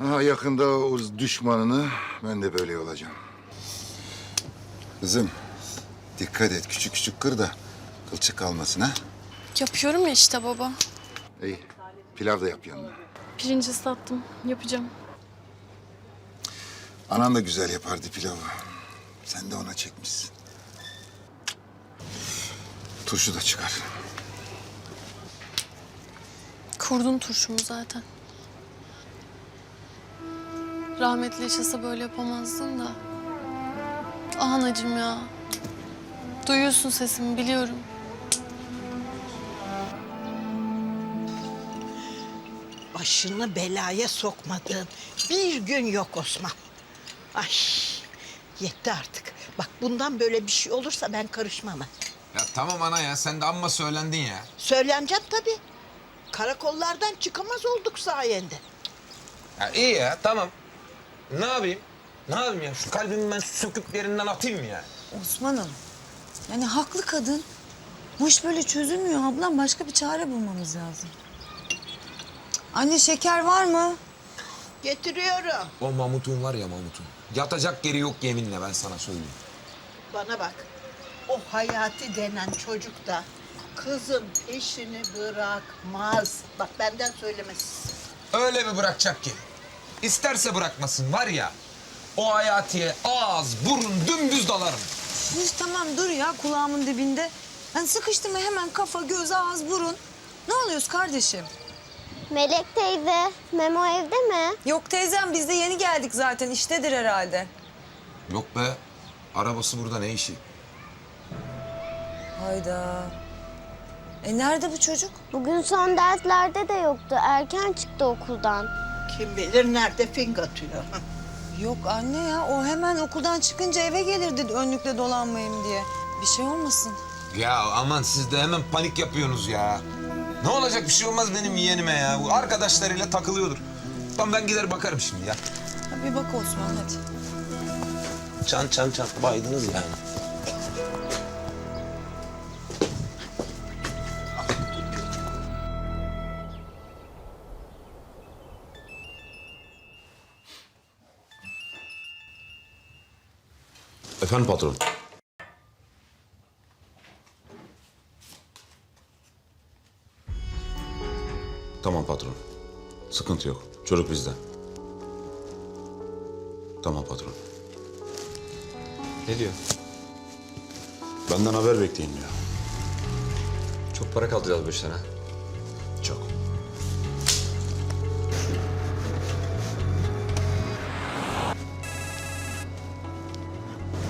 Ha, yakında o düşmanını ben de böyle olacağım. Kızım dikkat et küçük küçük kır da kılçık kalmasın ha. Yapıyorum ya işte baba. İyi pilav da yap yanına. Pirinci ıslattım. Yapacağım. Anan da güzel yapardı pilavı. Sen de ona çekmişsin. Turşu da çıkar. Kurdun turşumu zaten. Rahmetli yaşasa böyle yapamazdın da. Ah anacığım ya. Duyuyorsun sesimi biliyorum. Başını belaya sokmadığın bir gün yok Osman. Ay yetti artık. Bak bundan böyle bir şey olursa ben karışmam. ha. Ya tamam ana ya sen de amma söylendin ya. Söyleneceğim tabii. Karakollardan çıkamaz olduk sayende. Ya iyi ya tamam. Ne yapayım? Ne yapayım ya? Şu kalbimi ben söküp yerinden atayım mı ya? Osman'ım. Yani haklı kadın. Bu iş böyle çözülmüyor ablam. Başka bir çare bulmamız lazım. Anne şeker var mı? Getiriyorum. O Mahmut'un var ya Mahmut'un. Yatacak yeri yok yeminle ben sana söyleyeyim. Bana bak. O Hayati denen çocuk da kızım peşini bırakmaz. Bak benden söylemesi. Öyle mi bırakacak ki? İsterse bırakmasın var ya. O hayatiye ağız, burun dümdüz dalarım. Üf, tamam dur ya kulağımın dibinde. Ben sıkıştım mı hemen kafa, göz, ağız, burun. Ne oluyoruz kardeşim? Melek teyze, Memo evde mi? Yok teyzem biz de yeni geldik zaten. iştedir herhalde. Yok be. Arabası burada ne işi? Hayda. E nerede bu çocuk? Bugün son derslerde de yoktu. Erken çıktı okuldan. Kim bilir nerede fing atıyor. Yok anne ya o hemen okuldan çıkınca eve gelirdi önlükle dolanmayayım diye. Bir şey olmasın. Ya aman siz de hemen panik yapıyorsunuz ya. Ne olacak bir şey olmaz benim yeğenime ya. Bu arkadaşlarıyla takılıyordur. Tamam ben gider bakarım şimdi ya. Ha, bir bak Osman hadi. Çan çan çan baydınız yani. Efendim patron. Tamam patron. Sıkıntı yok. Çocuk bizde. Tamam patron. Ne diyor? Benden haber bekleyin diyor. Çok para kaldıracağız bu işten ha. Çok.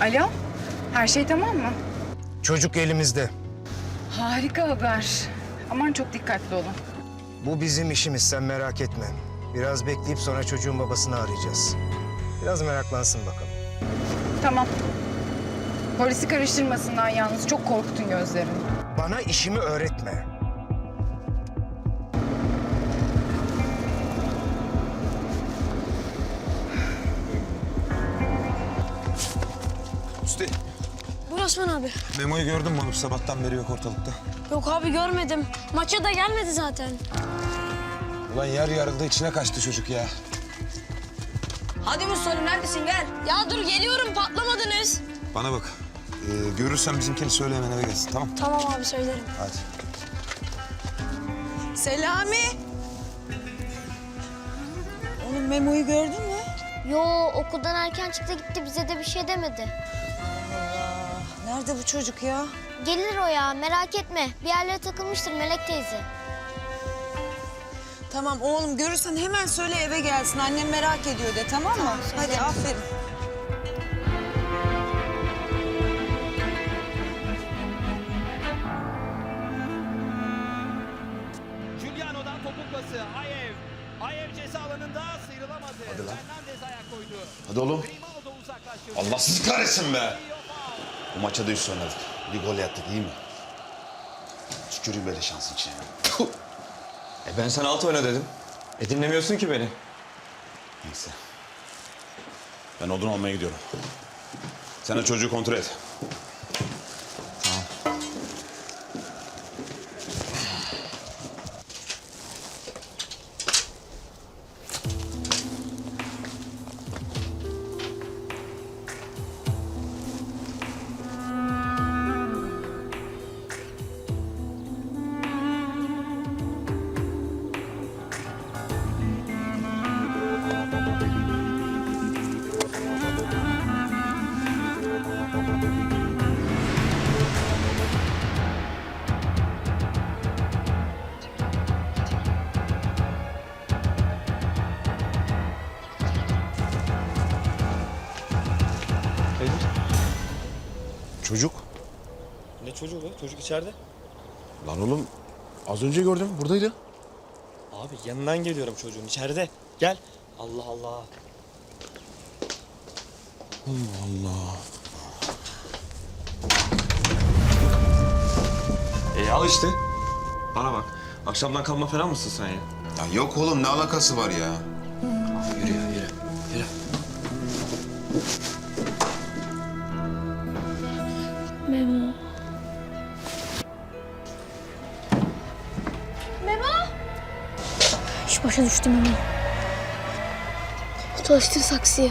Alo, her şey tamam mı? Çocuk elimizde. Harika haber. Aman çok dikkatli olun. Bu bizim işimiz sen merak etme. Biraz bekleyip sonra çocuğun babasını arayacağız. Biraz meraklansın bakalım. Tamam. Polisi karıştırmasınlar yalnız. Çok korktun gözlerini. Bana işimi öğretme. Usti, Buyur Osman abi. Memo'yu gördün mü oğlum? Sabahtan beri yok ortalıkta. Yok abi görmedim. Maça da gelmedi zaten. Ulan yer yarıldı içine kaçtı çocuk ya. Hadi Mustafa neredesin gel. Ya dur geliyorum patlamadınız. Bana bak. Ee, görürsen bizimkini söyle hemen eve gelsin tamam Tamam abi söylerim. Hadi. Selami. Oğlum Memo'yu gördün mü? Yo okuldan erken çıktı gitti bize de bir şey demedi. Nerede bu çocuk ya? Gelir o ya merak etme. Bir yerlere takılmıştır Melek teyze. Tamam oğlum görürsen hemen söyle eve gelsin. Annem merak ediyor de tamam mı? Hadi aferin. Giuliano'dan topuklası Ayev. Ayev ceza alanında sıyrılamadı. Fernandez ayak koydu. Hadi oğlum. Grimaldo uzaklaştırdı. Allah sizi kahretsin be. Bu maça da üst oynadık. Bir gol yattık iyi mi? Tüküreyim böyle şansın içine. E ben sana alt oyna dedim. E dinlemiyorsun ki beni. Neyse. Ben odun almaya gidiyorum. Sen de çocuğu kontrol et. Çocuk. Ne çocuğu be? Çocuk içeride. Lan oğlum az önce gördüm buradaydı. Abi yanından geliyorum çocuğun içeride. Gel. Allah Allah. Allah. E al işte. Bana bak. Akşamdan kalma falan mısın sen ya? Ya yok oğlum ne alakası var ya? Yürü ya yürü. Yürü. Memo. Memo! Şu başa düştü Memo. Çalıştır saksıyı.